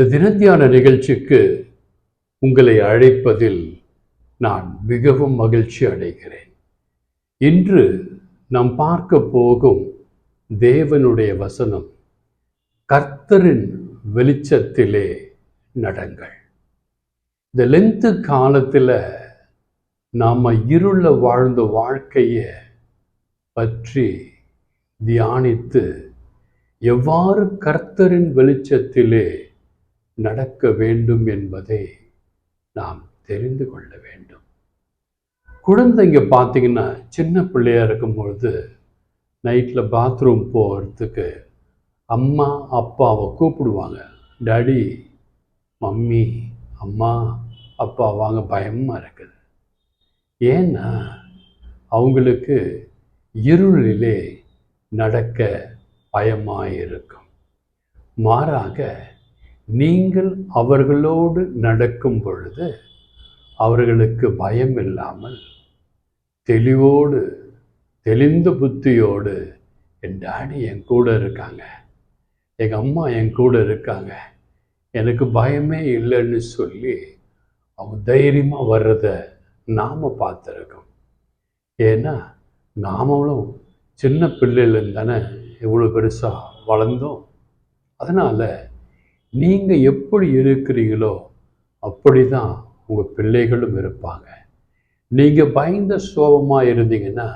இந்த தினத்தியான நிகழ்ச்சிக்கு உங்களை அழைப்பதில் நான் மிகவும் மகிழ்ச்சி அடைகிறேன். இன்று நாம் பார்க்க போகும் தேவனுடைய வசனம் கர்த்தரின் வெளிச்சத்திலே நடங்கள். இந்த லென்த்து காலத்தில் நாம் இருள வாழ்ந்த வாழ்க்கையை பற்றி தியானித்து எவ்வாறு கர்த்தரின் வெளிச்சத்திலே நடக்க வேண்டும் என்பதை நாம் தெரிந்து கொள்ள வேண்டும். குழந்தைங்க பார்த்தீங்கன்னா சின்ன பிள்ளையாக இருக்கும் பொழுது நைட்டில் பாத்ரூம் போகிறதுக்கு அம்மா அப்பாவை கூப்பிடுவாங்க. டாடி மம்மி அம்மா அப்பா வாங்க பயமாக இருக்குது. ஏன்னா அவங்களுக்கு இருளிலே நடக்க பயமாக இருக்கும் மாறாக நீங்கள் அவர்களோடு நடக்கும் பொழுது அவர்களுக்கு பயம் இல்லாமல் தெளிவோடு தெளிந்த புத்தியோடு என் டாடி என் கூட இருக்காங்க. எங்கள் அம்மா என் கூட இருக்காங்க. எனக்கு பயமே இல்லைன்னு சொல்லி அவன் தைரியமாக வர்றதை நாம் பார்த்துருக்கோம். ஏன்னா நாமளும் சின்ன பிள்ளையிலேருந்து தானே இவ்வளோ பெருசாக வளர்ந்தோம். அதனால் நீங்கள் எப்படி இருக்கிறீங்களோ அப்படி தான் உங்கள் பிள்ளைகளும் இருப்பாங்க. நீங்கள் பயந்த சோபமாக இருந்தீங்கன்னா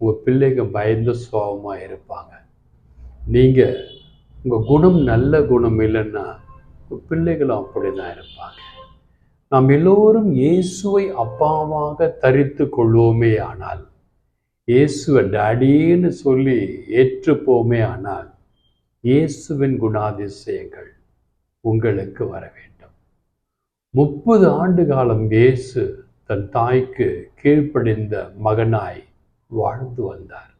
உங்கள் பிள்ளைங்க பயந்த சோபமாக இருப்பாங்க. நீங்கள் உங்கள் குணம் நல்ல குணம் இல்லைன்னா உங்கள் பிள்ளைகளும் அப்படி தான் இருப்பாங்க. நாம் எல்லோரும் இயேசுவை அப்பாவாக தரித்து கொள்வோமே ஆனால் இயேசுவை டாடின்னு சொல்லி ஏற்றுப்போமே ஆனால் இயேசுவின் குணாதிசயங்கள் உங்களுக்கு வர வேண்டும். முப்பது ஆண்டு காலம் இயேசு தன் தாய்க்கு கீழ்ப்படிந்த மகனாய் வாழ்ந்து வந்தார்.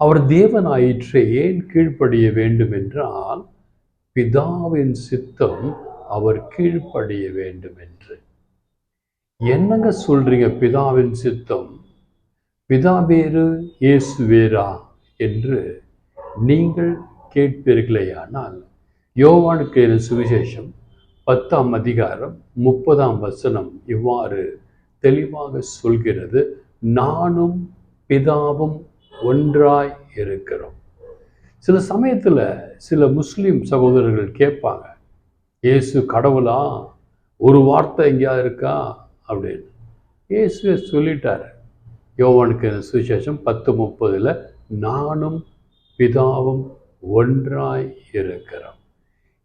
அவர் தேவனாயிற்றை ஏன் கீழ்ப்படிய வேண்டும் என்றால் பிதாவின் சித்தம் அவர் கீழ்ப்படிய வேண்டும் என்று என்னங்க சொல்றீங்க பிதாவின் சித்தம்? பிதா வேறு இயேசு வேறா என்று நீங்கள் கேட்பீர்களேயானால் யோவானுக்கு எழுதின சுவிசேஷம் பத்தாம் அதிகாரம் முப்பதாம் வசனம் இவ்வாறு தெளிவாக சொல்கிறது நானும் பிதாவும் ஒன்றாய் இருக்கிறோம். சில சமயத்தில் சில முஸ்லீம் சகோதரர்கள் கேட்பாங்க இயேசு கடவுளா? ஒரு வார்த்தை எங்கேயாவது இருக்கா? அப்படின்னு. இயேசுவை சொல்லிட்டாரு யோவானுக்கு சுவிசேஷம் பத்து முப்பதில் நானும் பிதாவும் ஒன்றாய் இருக்கிறோம்.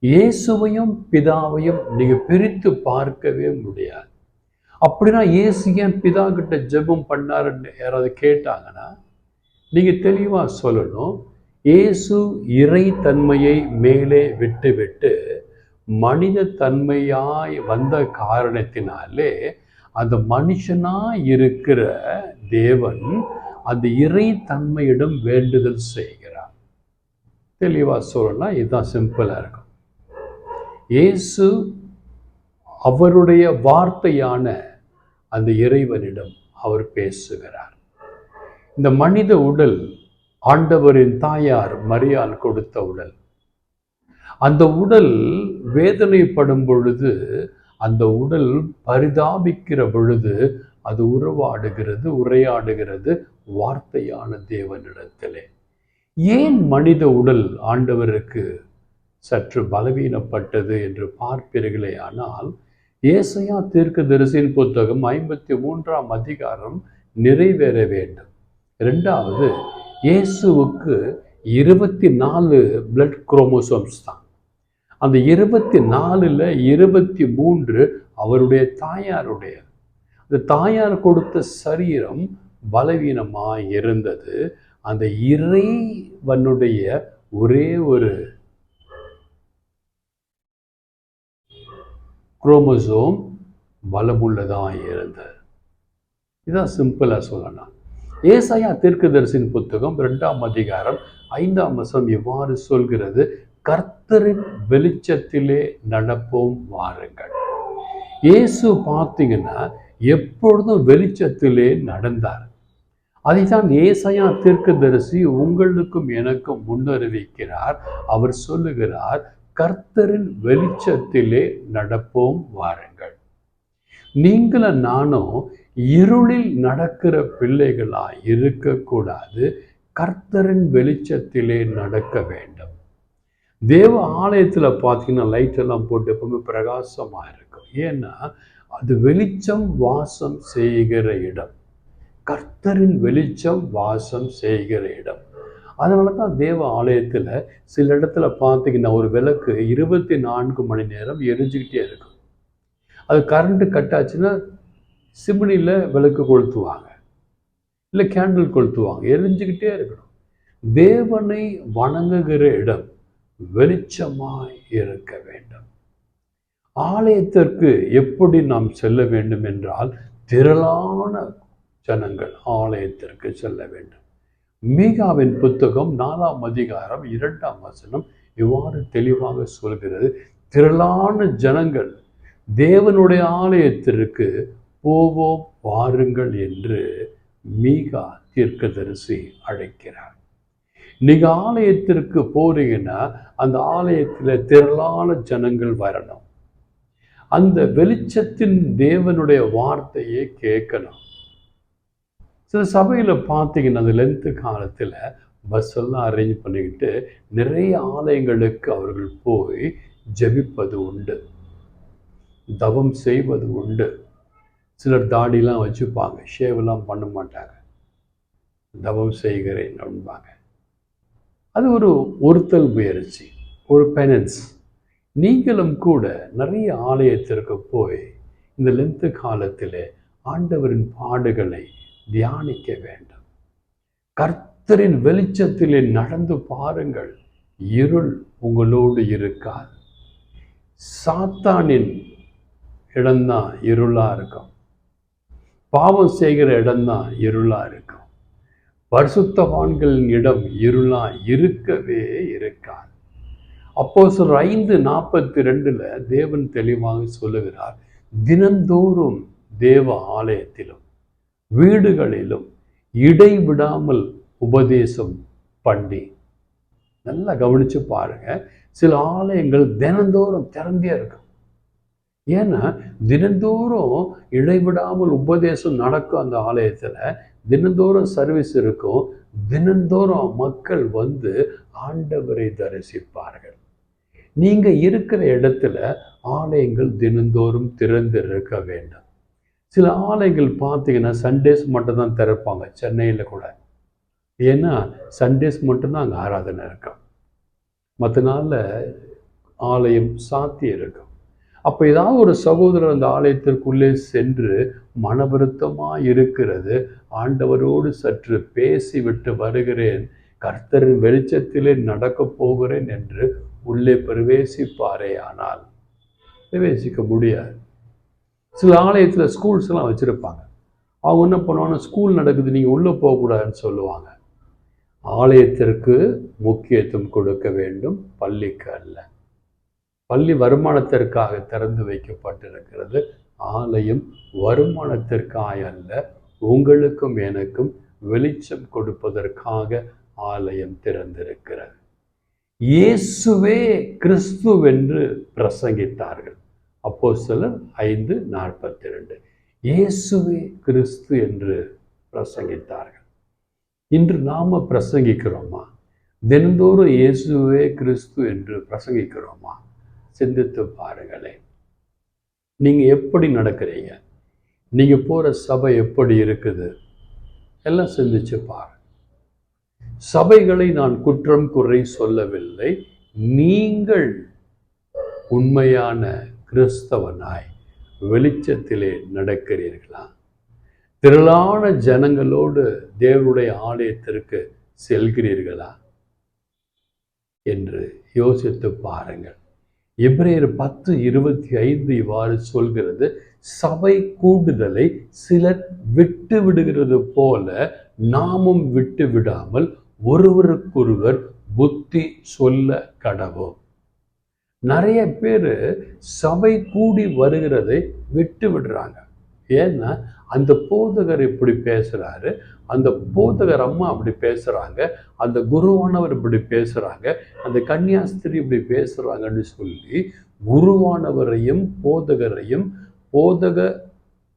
இயேசுவையும் பிதாவையும் நீங்கள் பிரித்து பார்க்கவே முடியாது. அப்படின்னா இயேசு ஏன் பிதா கிட்ட ஜெபம் பண்ணாருன்னு யாராவது கேட்டாங்கன்னா நீங்கள் தெளிவாக சொல்லணும். இயேசு இறை தன்மையை மேலே விட்டு விட்டு மனித தன்மையாய் வந்த காரணத்தினாலே அந்த மனுஷனாக இருக்கிற தேவன் அந்த இறை தன்மையிடம் வேண்டுதல் செய்கிறார். தெளிவாக சொல்லணும்னா இதுதான் சிம்பிளாக இருக்கும். இயேசு அவருடைய வார்த்தையான அந்த இறைவனிடம் அவர் பேசுகிறார். இந்த மனித உடல் ஆண்டவரின் தாயார் மரியாள் கொடுத்த உடல். அந்த உடல் வேதனைப்படும் பொழுது அந்த உடல் பரிதாபிக்கிற பொழுது அது உறவாடுகிறது உரையாடுகிறது வார்த்தையான தேவனிடத்திலே. ஏன் மனித உடல் ஆண்டவருக்கு சற்று பலவீனப்பட்டது என்று பார்ப்பீர்களே ஆனால் ஏசையா தீர்க்க தரிசின் புத்தகம் ஐம்பத்தி மூன்றாம் அதிகாரம் நிறைவேற வேண்டும். ரெண்டாவது இயேசுவுக்கு இருபத்தி நாலு பிளட் குரோமோசோம்ஸ் தான். அந்த இருபத்தி நாலில் இருபத்தி மூன்று அவருடைய தாயாருடைய அந்த தாயார் கொடுத்த சரீரம் பலவீனமாக இருந்தது. அந்த இறைவனுடைய ஒரே ஒரு குரோமோசோம் பலமுள்ளதாக இருந்தது. இதான் சிம்பிளாக சொல்லலாம். ஏசாயா தீர்க்கதரிசின் புத்தகம் ரெண்டாம் அதிகாரம் ஐந்தாம் வசம் எவ்வாறு சொல்கிறது? கர்த்தரின் வெளிச்சத்திலே நடப்போம் வாருங்கள். இயேசு பார்த்தீங்கன்னா எப்பொழுதும் வெளிச்சத்திலே நடந்தார். அதைத்தான் ஏசாயா தீர்க்கதரிசி உங்களுக்கும் எனக்கும் முன்னறிவிக்கிறார். அவர் சொல்லுகிறார் கர்த்தரின் வெளிச்சத்திலே நடப்போம் வாருங்கள். நீங்களும் நானும் இருளில் நடக்கிற பிள்ளைகளா இருக்கக்கூடாது. கர்த்தரின் வெளிச்சத்திலே நடக்க வேண்டும். தேவ ஆலயத்தில் பார்த்தீங்கன்னா லைட் எல்லாம் போட்டு எப்பவுமே பிரகாசமாக இருக்கும். ஏன்னா அது வெளிச்சம் வாசம் செய்கிற இடம். கர்த்தரின் வெளிச்சம் வாசம் செய்கிற இடம். அதனால தான் தேவ ஆலயத்தில் சில இடத்துல பார்த்தீங்கன்னா ஒரு விளக்கு இருபத்தி நான்கு மணி நேரம் எரிஞ்சுக்கிட்டே இருக்கும். அது கரண்ட்டு கட் ஆச்சுன்னா சிம்னியில் விளக்கு கொளுத்துவாங்க. இல்லை கேண்டில் கொளுத்துவாங்க. எரிஞ்சுக்கிட்டே இருக்கணும். தேவனை வணங்குகிற இடம் வெளிச்சமாய் இருக்க வேண்டும். ஆலயத்திற்கு எப்படி நாம் செல்ல வேண்டும் என்றால் திரளான ஜனங்கள் ஆலயத்திற்கு செல்ல வேண்டும். மீகாவின் புத்தகம் நாலாம் அதிகாரம் இரண்டாம் வசனம் இவ்வாறு தெளிவாக சொல்கிறது. திரளான ஜனங்கள் தேவனுடைய ஆலயத்திற்கு போவோம் வாருங்கள் என்று மீகா தீர்க்கதரிசி அழைக்கிறார். நீங்க ஆலயத்திற்கு போறீங்கன்னா அந்த ஆலயத்தில் திரளான ஜனங்கள் வரணும். அந்த வெளிச்சத்தின் தேவனுடைய வார்த்தையை கேட்கணும். சில சபையில் பார்த்தீங்கன்னா அந்த லென்த்து காலத்தில் பஸ் எல்லாம் அரேஞ்ச் பண்ணிக்கிட்டு நிறைய ஆலயங்களுக்கு அவர்கள் போய் ஜெபிப்பது உண்டு. தவம் செய்வது உண்டு. சிலர் தாடிலாம் வச்சுப்பாங்க. ஷேவெல்லாம் பண்ண மாட்டாங்க. தவம் செய்கிறேன் அப்படிம்பாங்க அது ஒரு ஒருத்தல் முயற்சி ஒரு பெனன்ஸ் நீங்களும் கூட நிறைய ஆலயத்திற்கு போய் இந்த லென்த்து காலத்தில் ஆண்டவரின் பாடுகளை தியானிக்க வேண்டும். கர்த்தரின் வெளிச்சத்திலே நடந்து பாருங்கள். இருள் உங்களோடு இருக்காது. சாத்தானின் இடம்தான் இருளாக இருக்கும். பாவம் செய்கிற இடம்தான் இருளாக இருக்கும். பரிசுத்தவான்களின் இடம் இருளா இருக்கவே இருக்காது. அப்போ சொல்ற ஐந்து நாற்பத்தி ரெண்டில் தேவன் தெளிவாக சொல்லுகிறார். தினந்தோறும் தேவ ஆலயத்திலும் வீடுகளிலும் இடைவிடாமல் உபதேசம் பண்ணி. நல்லா கவனிச்சு பாருங்கள் சில ஆலயங்கள் தினந்தோறும் திறந்தே இருக்கும். ஏன்னா தினந்தோறும் இடைவிடாமல் உபதேசம் நடக்கும் அந்த ஆலயத்தில். தினந்தோறும் சர்வீஸ் இருக்கும். தினந்தோறும் மக்கள் வந்து ஆண்டவரை தரிசிப்பார்கள். நீங்கள் இருக்கிற இடத்துல ஆலயங்கள் தினந்தோறும் திறந்து இருக்க வேண்டும். சில ஆலயங்கள் பார்த்தீங்கன்னா சண்டேஸ் மட்டும்தான் திறப்பாங்க சென்னையில் கூட. ஏன்னா சண்டேஸ் மட்டும்தான் அங்கே ஆராதனை இருக்கும். மற்ற நாளில் ஆலயம் சாத்தி இருக்கும். அப்போ ஏதாவது ஒரு சகோதரர் அந்த ஆலயத்திற்குள்ளே சென்று மனவருத்தமாக இருக்கிறது ஆண்டவரோடு சற்று பேசிவிட்டு வருகிறேன் கர்த்தரின் வெளிச்சத்திலே நடக்கப் போகிறேன் என்று உள்ளே பிரவேசிப்பாரே ஆனால் பிரவேசிக்க முடியாது. சில ஆலயத்தில் ஸ்கூல்ஸ்லாம் வச்சுருப்பாங்க. அவங்க என்ன பண்ணுவாங்கன்னா ஸ்கூல் நடக்குது நீங்கள் உள்ளே போகக்கூடாதுன்னு சொல்லுவாங்க. ஆலயத்திற்கு முக்கியத்துவம் கொடுக்க வேண்டும் பள்ளிக்கு அல்ல. பள்ளி வருமானத்திற்காக திறந்து வைக்கப்பட்டிருக்கிறது. ஆலயம் வருமானத்திற்காக அல்ல உங்களுக்கும் எனக்கும் வெளிச்சம் கொடுப்பதற்காக ஆலயம் திறந்திருக்கிறது. இயேசுவே கிறிஸ்துவென்று பிரசங்கித்தார்கள். அப்போ சிலர் ஐந்து நாற்பத்தி ரெண்டு இயேசுவே கிறிஸ்து என்று பிரசங்கித்தார்கள். இன்று நாம பிரசங்கிக்கிறோமா? தினந்தோறும் இயேசுவே கிறிஸ்து என்று பிரசங்கிக்கிறோமா? சிந்தித்து பாருங்களேன். நீங்க எப்படி நடக்கிறீங்க? நீங்க போற சபை எப்படி இருக்குது? எல்லாம் சிந்திச்சு பாரு சபைகளை நான் குற்றம் குறை சொல்லவில்லை. நீங்கள் உண்மையான கிறிஸ்தவனாய் வெளிச்சத்திலே நடக்கிறீர்களா? திரளான ஜனங்களோடு தேவனுடைய ஆலயத்திற்கு செல்கிறீர்களா? என்று யோசித்து பாருங்கள். எப்ரேயர் பத்து இருபத்தி ஐந்து இவ்வாறு சொல்கிறது சபை கூடுதலை சிலர் விட்டு விடுகிறது போல நாமும் விட்டு விடாமல் ஒருவருக்கொருவர் புத்தி சொல்ல கடவோம். நிறைய பேர் சபை கூடி வருகிறதை விட்டு விடுறாங்க. ஏன்னா அந்த போதகர் இப்படி பேசுகிறாரு அந்த போதகர் அம்மா அப்படி பேசுகிறாங்க அந்த குருவானவர் இப்படி பேசுகிறாங்க அந்த கன்னியாஸ்திரி இப்படி பேசுகிறாங்கன்னு சொல்லி குருவானவரையும் போதகரையும் போதக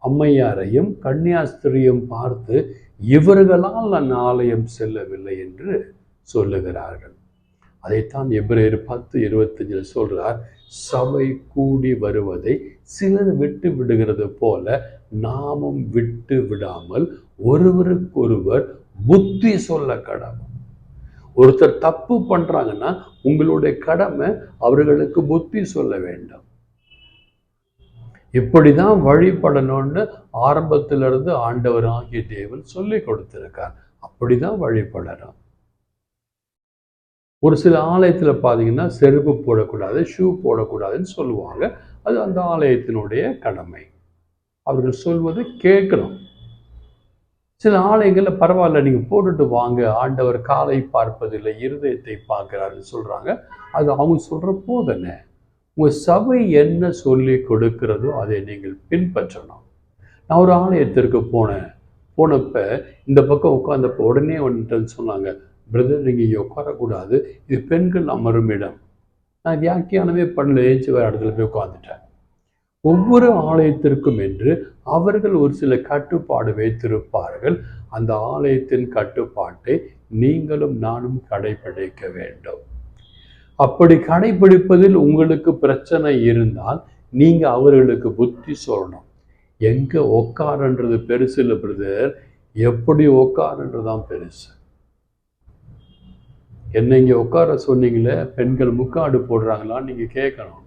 அம்மையாரையும் கன்னியாஸ்திரியும் பார்த்து இவர்களால் அந்த ஆலயம் செல்லவில்லை என்று சொல்லுகிறார்கள். அதைத்தான் எபிரேயர் பத்து இருபத்தஞ்சில் சொல்றார் சபை கூடி வருவதை சிலர் விட்டு விடுகிறது போல நாமும் விட்டு விடாமல் ஒருவருக்கொருவர் புத்தி சொல்ல கடமை. ஒருத்தர் தப்பு பண்றாங்கன்னா உங்களுடைய கடமை அவர்களுக்கு புத்தி சொல்ல வேண்டும். இப்படிதான் வழிபடணும்னு ஆரம்பத்திலிருந்து ஆண்டவர் ஆகிய தேவன் சொல்லி கொடுத்திருக்கார். அப்படிதான் வழிபடணும். ஒரு சில ஆலயத்தில் பார்த்தீங்கன்னா செருப்பு போடக்கூடாது ஷூ போடக்கூடாதுன்னு சொல்லுவாங்க. அது அந்த ஆலயத்தினுடைய கடமை. அவர்கள் சொல்வது கேட்கணும். சில ஆலயங்களில் பரவாயில்ல நீங்கள் போட்டுட்டு வாங்க ஆண்டவர் காலை பார்ப்பதில்லை இருதயத்தை பார்க்கிறாருன்னு சொல்கிறாங்க அது அவங்க சொல்கிற போதனை. உங்கள் சபை என்ன சொல்லி கொடுக்கிறதோ அதை நீங்கள் பின்பற்றணும். நான் ஒரு ஆலயத்திற்கு போனேன். போனப்ப இந்த பக்கம் உட்காந்தப்போ உடனே வந்துட்டேன்னு சொன்னாங்க பிரதர் நீங்கள் இங்கே உட்காரக்கூடாது. இது பெண்கள் அமரும் இடம். நான் வியாக்கியானமே பண்ணல. ஏச்சு வேறு இடத்துல போய் உட்காந்துட்டேன் ஒவ்வொரு ஆலயத்திற்கும் என்று அவர்கள் ஒரு சில கட்டுப்பாடு வைத்திருப்பார்கள். அந்த ஆலயத்தின் கட்டுப்பாட்டை நீங்களும் நானும் கடைபிடிக்க வேண்டும். அப்படி கடைபிடிப்பதில் உங்களுக்கு பிரச்சனை இருந்தால் நீங்கள் அவர்களுக்கு புத்தி சொல்லணும். எங்கே உட்காருன்றது பெருசு இல்லை பிரதர். எப்படி உட்காருன்றதான் பெருசு. என்னை இங்கே உட்கார சொன்னீங்களே பெண்கள் முக்காடு போடுறாங்களான்னு நீங்கள் கேட்கணும்.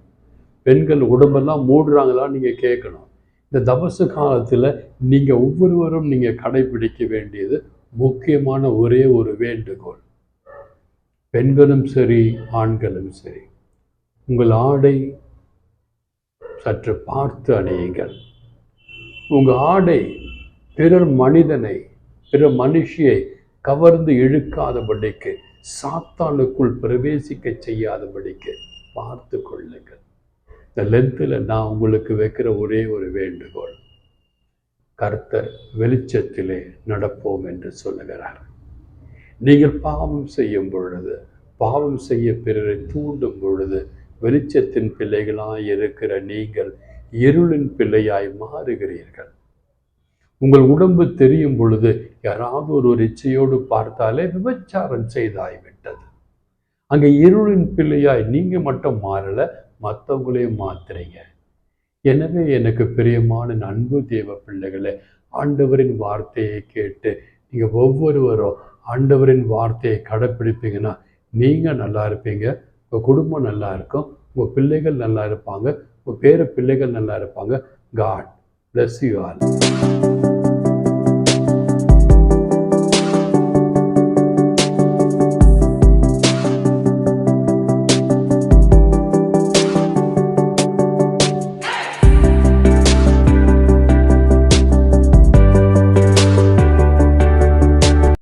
பெண்கள் உடம்பெல்லாம் மூடுறாங்களான்னு நீங்கள் கேட்கணும். இந்த தபசு காலத்தில் நீங்கள் ஒவ்வொருவரும் நீங்கள் கடைபிடிக்க வேண்டியது முக்கியமான ஒரே ஒரு வேண்டுகோள். பெண்களும் சரி ஆண்களும் சரி உங்கள் ஆடை சற்று பார்த்து அணியுங்கள். உங்கள் ஆடை பிறர் மனிதனை பிற மனுஷியை கவர்ந்து இழுக்காதபடிக்கு சாத்தானுக்குள் பிரவேசிக்க செய்யாதபடிக்கு பார்த்து கொள்ளுங்கள். இந்த லென்த்தில் நான் உங்களுக்கு வைக்கிற ஒரே ஒரு வேண்டுகோள். கர்த்தர் வெளிச்சத்திலே நடப்போம் என்று சொல்லுகிறார். நீங்கள் பாவம் செய்யும் பொழுது பாவம் செய்ய பிறரை தூண்டும் பொழுது வெளிச்சத்தின் பிள்ளைகளாய் இருக்கிற நீங்கள் இருளின் பிள்ளையாய் மாறுகிறீர்கள். உங்கள் உடம்பு தெரியும் பொழுது யாராவது ஒரு இச்சையோடு பார்த்தாலே விபச்சாரம் செய்தாய்விட்டது. அங்கே இருளின் பிள்ளையாய் நீங்கள் மட்டும் மாறலை மற்றவங்களையும் மாத்துறீங்க எனவே எனக்கு பிரியமான அன்பு தேவ பிள்ளைகளை ஆண்டவரின் வார்த்தையை கேட்டு நீங்கள் ஒவ்வொருவரும் ஆண்டவரின் வார்த்தையை கடைப்பிடிப்பீங்கன்னா நீங்கள் நல்லா இருப்பீங்க உங்கள் குடும்பம் நல்லா இருக்கும் உங்கள் பிள்ளைகள் நல்லா இருப்பாங்க உங்கள் பேர பிள்ளைகள் நல்லா இருப்பாங்க. God bless you all.